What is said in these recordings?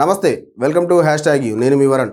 నమస్తే welcome to hashtag you. నేను మీ వరణ్.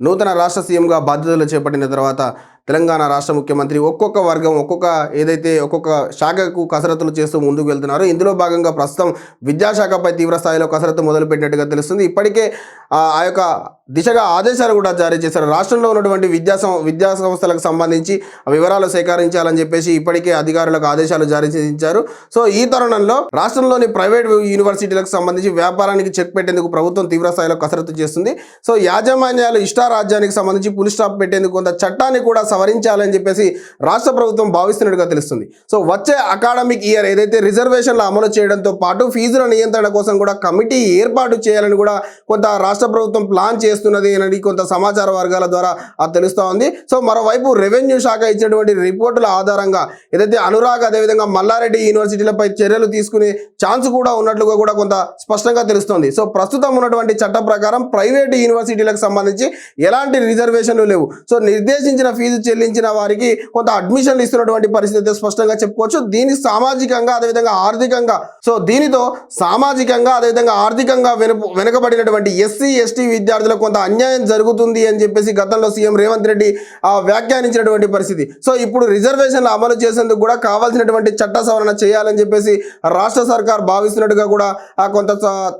నూతన రాష్ట్ర సీఎంగా బాధ్యతలు చేపట్టిన తర్వాత తెలంగాణ రాష్ట్ర ముఖ్యమంత్రి ఒక్కొక్క వర్గం ఒక్కొక్క ఏదైతే ఒక్కొక్క శాఖకు కసరత్తులు చేస్తూ ముందుకు వెళ్తున్నారో ఇందులో భాగంగా ప్రస్తుతం విద్యాశాఖపై తీవ్ర స్థాయిలో కసరత్తు మొదలుపెట్టినట్టుగా తెలుస్తుంది. ఇప్పటికే ఆ యొక్క దిశగా ఆదేశాలు కూడా జారీ చేశారు. రాష్ట్రంలో ఉన్నటువంటి విద్యా సం- విద్యా సంస్థలకు సంబంధించి వివరాలు సేకరించాలని చెప్పేసి ఇప్పటికే అధికారులకు ఆదేశాలు జారీ చేయించారు. సో ఈ తరుణంలో రాష్ట్రంలోని ప్రైవేట్ యూనివర్సిటీలకు సంబంధించి వ్యాపారానికి చెక్ పెట్టేందుకు ప్రభుత్వం తీవ్ర స్థాయిలో కసరత్తు చేస్తుంది. సో యాజమాన్యాలు ఇష్టారాజ్యానికి సంబంధించి పులి స్టాప్ పెట్టేందుకు కొంత చట్టాన్ని కూడా సవరించాలని చెప్పేసి రాష్ట్ర ప్రభుత్వం భావిస్తున్నట్టుగా తెలుస్తుంది. సో వచ్చే అకాడమిక్ ఇయర్ ఏదైతే రిజర్వేషన్లు అమలు చేయడంతో పాటు ఫీజుల నియంత్రణ కోసం కూడా కమిటీ ఏర్పాటు చేయాలని కూడా కొంత రాష్ట్ర ప్రభుత్వం ప్లాన్ చేస్తున్నది అని కొంత సమాచార వర్గాల ద్వారా అది తెలుస్తూ ఉంది. సో మరోవైపు రెవెన్యూ శాఖ ఇచ్చినటువంటి రిపోర్టుల ఆధారంగా ఏదైతే అనురాగ్ అదేవిధంగా మల్లారెడ్డి యూనివర్సిటీలపై చర్యలు తీసుకునే ఛాన్స్ కూడా ఉన్నట్లుగా కూడా కొంత స్పష్టంగా తెలుస్తోంది. సో ప్రస్తుతం ఉన్నటువంటి చట్ట ప్రకారం ప్రైవేట్ యూనివర్సిటీలకు సంబంధించి ఎలాంటి రిజర్వేషన్లు లేవు. సో నిర్దేశించిన ఫీజు చెల్లించిన వారికి కొంత అడ్మిషన్లు ఇస్తున్నటువంటి పరిస్థితి స్పష్టంగా చెప్పుకోవచ్చు. దీని సామాజికంగా అదేవిధంగా ఆర్థికంగా సో దీనితో సామాజికంగా అదేవిధంగా ఆర్థికంగా వెనుక వెనుకబడినటువంటి ఎస్సీ ఎస్టీ విద్యార్థులకు కొంత అన్యాయం జరుగుతుంది అని చెప్పేసి గతంలో సీఎం రేవంత్ రెడ్డి ఆ, వ్యాఖ్యానించినటువంటి పరిస్థితి. సో ఇప్పుడు రిజర్వేషన్లు అమలు చేసేందుకు కూడా కావాల్సినటువంటి చట్ట సవరణ చేయాలని చెప్పేసి రాష్ట్ర సర్కార్ భావిస్తున్నట్టుగా కూడా కొంత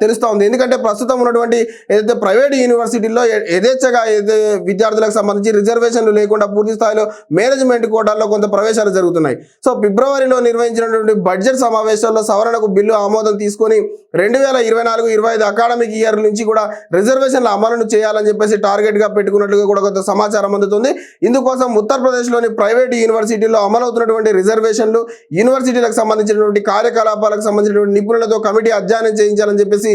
తెలుస్తూ ఉంది. ఎందుకంటే ప్రస్తుతం ఉన్నటువంటి ఏదైతే ప్రైవేట్ యూనివర్సిటీల్లో యథేచ్ఛగా ఏదైతే విద్యార్థులకు సంబంధించి రిజర్వేషన్లు లేకుండా పూర్తి స్థాయిలో మేనేజ్మెంట్ కోటాల్లో కొంత ప్రవేశాలు జరుగుతున్నాయి. సో ఫిబ్రవరిలో నిర్వహించినటువంటి బడ్జెట్ సమావేశాల్లో సవరణకు బిల్లు ఆమోదం తీసుకొని రెండు వేల ఇరవై నాలుగు ఇరవై ఐదు అకాడమిక్ ఇయర్ నుంచి కూడా రిజర్వేషన్ల అమలును చేయాలని చెప్పేసి టార్గెట్గా పెట్టుకున్నట్లుగా కూడా కొంత సమాచారం అందుతుంది. ఇందుకోసం ఉత్తరప్రదేశ్లోని ప్రైవేట్ యూనివర్సిటీల్లో అమలవుతున్నటువంటి రిజర్వేషన్లు యూనివర్సిటీలకు సంబంధించినటువంటి కార్యకలాపాలకు సంబంధించినటువంటి నిపుణులతో కమిటీ అధ్యయనం చేయించాలని చెప్పేసి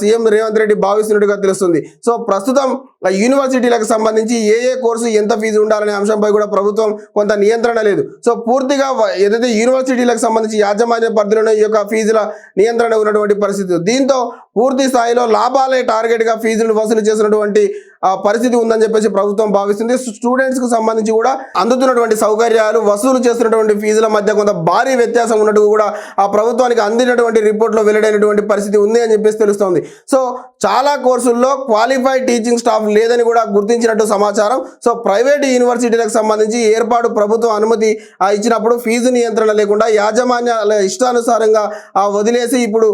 సీఎం రేవంత్ రెడ్డి భావిస్తున్నట్టుగా తెలుస్తుంది. సో ప్రస్తుతం ఆ యూనివర్సిటీలకు సంబంధించి ఏ ఏ కోర్సు ఎంత ఫీజు ఉండాలనే అంశంపై కూడా ప్రభుత్వం కొంత నియంత్రణ లేదు సో పూర్తిగా ఏదైతే యూనివర్సిటీలకు సంబంధించి యాజమాన్య పరిధిలోనే ఈ యొక్క ఫీజుల నియంత్రణ ఉన్నటువంటి పరిస్థితి దీంతో పూర్తి స్థాయిలో లాభాలే టార్గెట్గా ఫీజులు వసూలు చేసినటువంటి ఆ, పరిస్థితి ఉందని చెప్పేసి ప్రభుత్వం భావిస్తుంది. స్టూడెంట్స్కు సంబంధించి కూడా అందుతున్నటువంటి సౌకర్యాలు వసూలు చేస్తున్నటువంటి ఫీజుల మధ్య కొంత భారీ వ్యత్యాసం ఉన్నట్టు కూడా ఆ ప్రభుత్వానికి అందినటువంటి రిపోర్ట్లో వెల్లడైనటువంటి పరిస్థితి ఉంది అని చెప్పేసి తెలుస్తోంది. సో చాలా కోర్సుల్లో క్వాలిఫైడ్ టీచింగ్ స్టాఫ్ లేదని కూడా గుర్తించినట్టు సమాచారం. సో ప్రైవేట్ యూనివర్సిటీలకు సంబంధించి ఏర్పాటు ప్రభుత్వం అనుమతి ఇచ్చినప్పుడు ఫీజు నియంత్రణ లేకుండా యాజమాన్యాల ఇష్టానుసారంగా వదిలేసి ఇప్పుడు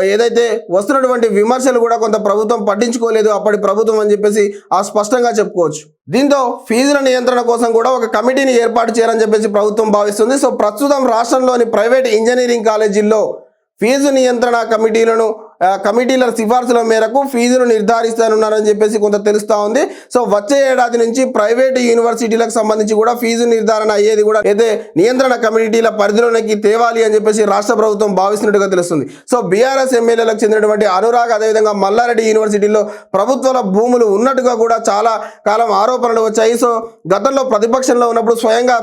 ఏదైతే వస్తున్నటువంటి విమర్శలు కూడా కొంత ప్రభుత్వం పట్టించుకోలేదు అప్పటి ప్రభుత్వం అని చెప్పేసి ఆ స్పష్టంగా చెప్పుకోవచ్చు. దీంతో ఫీజుల నియంత్రణ కోసం కూడా ఒక కమిటీని ఏర్పాటు చేయాలని చెప్పేసి ప్రభుత్వం భావిస్తుంది. సో ప్రస్తుతం రాష్ట్రంలోని ప్రైవేట్ ఇంజనీరింగ్ కాలేజీల్లో ఫీజు నియంత్రణ కమిటీలను కమిటీల సిఫార్సుల మేరకు ఫీజులు నిర్ధారిస్తానున్నారని చెప్పేసి కొంత తెలుస్తా ఉంది. సో వచ్చే ఏడాది నుంచి ప్రైవేట్ యూనివర్సిటీలకు సంబంధించి కూడా ఫీజు నిర్ధారణ అయ్యేది కూడా అయితే నియంత్రణ కమిటీల పరిధిలోనికి తేవాలి అని చెప్పేసి రాష్ట్ర ప్రభుత్వం భావిస్తున్నట్టుగా తెలుస్తుంది. సో బీఆర్ఎస్ ఎమ్మెల్యేలకు చెందినటువంటి అనురాగ్ అదేవిధంగా మల్లారెడ్డి యూనివర్సిటీలో ప్రభుత్వాల భూములు ఉన్నట్టుగా కూడా చాలా కాలం ఆరోపణలు వచ్చాయి. సో గతంలో ప్రతిపక్షంలో ఉన్నప్పుడు స్వయంగా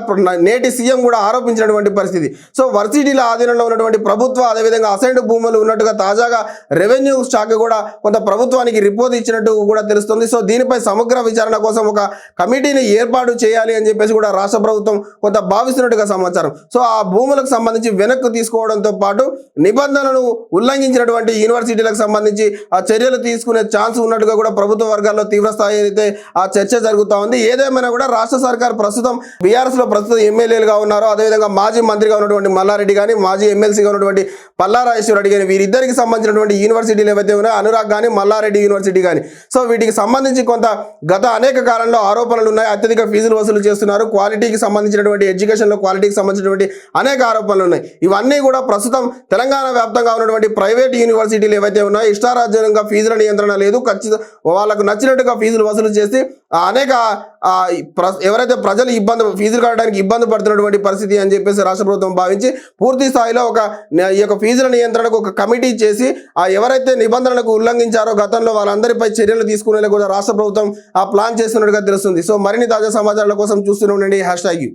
నేటి సీఎం కూడా ఆరోపించినటువంటి పరిస్థితి. సో వర్సిటీల ఆధీనంలో ఉన్నటువంటి ప్రభుత్వ అదేవిధంగా అసైన్డ్ భూములు ఉన్నట్టుగా తాజాగా రెవెన్యూ శాఖ కూడా కొంత ప్రభుత్వానికి రిపోర్ట్ ఇచ్చినట్టు కూడా తెలుస్తుంది. సో దీనిపై సమగ్ర విచారణ కోసం ఒక కమిటీని ఏర్పాటు చేయాలి అని చెప్పేసి కూడా రాష్ట్ర ప్రభుత్వం కొంత భావిస్తున్నట్టుగా సమాచారం. సో ఆ భూములకు సంబంధించి వెనక్కు తీసుకోవడంతో పాటు నిబంధనలను ఉల్లంఘించినటువంటి యూనివర్సిటీలకు సంబంధించి ఆ చర్యలు తీసుకునే ఛాన్స్ ఉన్నట్టుగా కూడా ప్రభుత్వ వర్గాల్లో తీవ్రస్థాయి అయితే ఆ చర్చ జరుగుతూ ఉంది. ఏదేమైనా కూడా రాష్ట్ర సర్కార్ ప్రస్తుతం బీఆర్ఎస్లో ప్రస్తుతం ఎమ్మెల్యేలుగా ఉన్నారు అదేవిధంగా మాజీ మంత్రిగా ఉన్నటువంటి మల్లారెడ్డి కానీ మాజీ ఎమ్మెల్సీగా ఉన్నటువంటి పల్లారాజేశ్వరరెడ్డి కానీ వీరిద్దరికి సంబంధించినటువంటి యూనివర్సిటీలు ఏవైతే ఉన్నాయో అనురాగ్ కానీ మల్లారెడ్డి యూనివర్సిటీ కానీ సో వీటికి సంబంధించి కొంత గత అనేక కాలంలో ఆరోపణలు ఉన్నాయి. అత్యధిక ఫీజులు వసూలు చేస్తున్నారు. క్వాలిటీకి సంబంధించినటువంటి ఎడ్యుకేషన్లో క్వాలిటీకి సంబంధించినటువంటి అనేక ఆరోపణలు ఉన్నాయి. ఇవన్నీ కూడా ప్రస్తుతం తెలంగాణ వ్యాప్తంగా ఉన్నటువంటి ప్రైవేట్ యూనివర్సిటీలు ఏవైతే ఉన్నాయో ఇష్టారాజ్యంగా ఫీజుల నియంత్రణ లేదు. ఖచ్చితంగా వాళ్ళకు నచ్చినట్టుగా ఫీజులు వసూలు చేసి అనేక ప్ర- ఎవరైతే ప్రజలు ఇబ్బంది ఫీజులు కట్టడానికి ఇబ్బంది పడుతున్నటువంటి పరిస్థితి అని చెప్పేసి రాష్ట్ర ప్రభుత్వం భావించి పూర్తి స్థాయిలో ఒక ఈ యొక్క ఫీజుల నియంత్రణకు ఒక కమిటీ చేసి ఆ ఎవరైతే నిబంధనలకు ఉల్లంఘించారో గతంలో వాళ్ళందరిపై చర్యలు తీసుకునేలా కూడా రాష్ట్ర ప్రభుత్వం ఆ ప్లాన్ చేస్తున్నట్టుగా తెలుస్తుంది. సో మరిన్ని తాజా సమాచారాల కోసం చూస్తూనే ఉండండి. Hash tag